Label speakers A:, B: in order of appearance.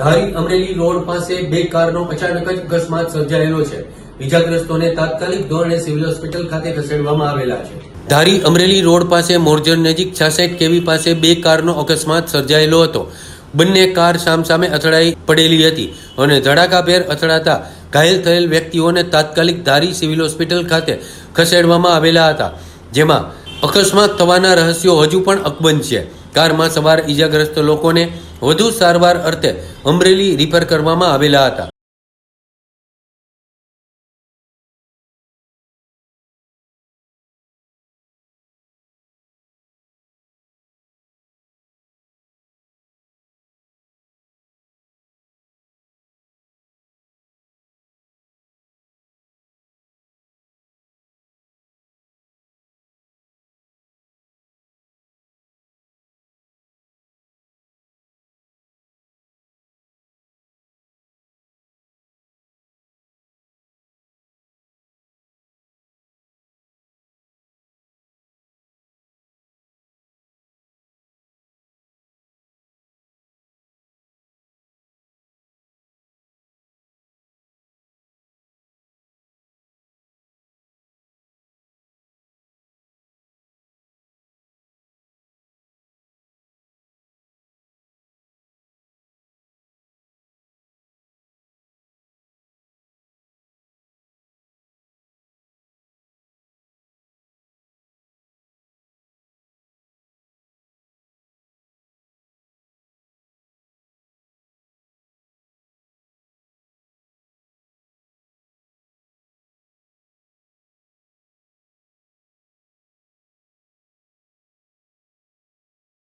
A: ધારી Amreli road પાસે બે કારનો અચાનક જ અકસ્માત સર્જાયેલો છે. ઇજાગ્રસ્તોને તાત્કાલિક ધોરણે સિવિલ હોસ્પિટલ ખાતે ખસેડવામાં આવેલા છે. ધારી અમરેલી રોડ પાસે મોરજર નજીક છાસઠ કેવી પાસે બે કારનો અકસ્માત સર્જાયેલો હતો. બંને કાર સામસામે અથડાઈ પડેલી હતી અને ધડાકાભેર અથડાતા ઘાયલ થયેલ વ્યક્તિઓને તાત્કાલિક ધારી સિવિલ હોસ્પિટલ ખાતે ખસેડવામાં આવેલા હતા. જેમાં અકસ્માત થવાના રહસ્યો હજુ પણ અકબંધ છે. કારમાં સવાર ઈજાગ્રસ્ત લોકોને વધુ સારવાર અર્થે અમરેલી રિફર કરવામાં આવેલા હતા.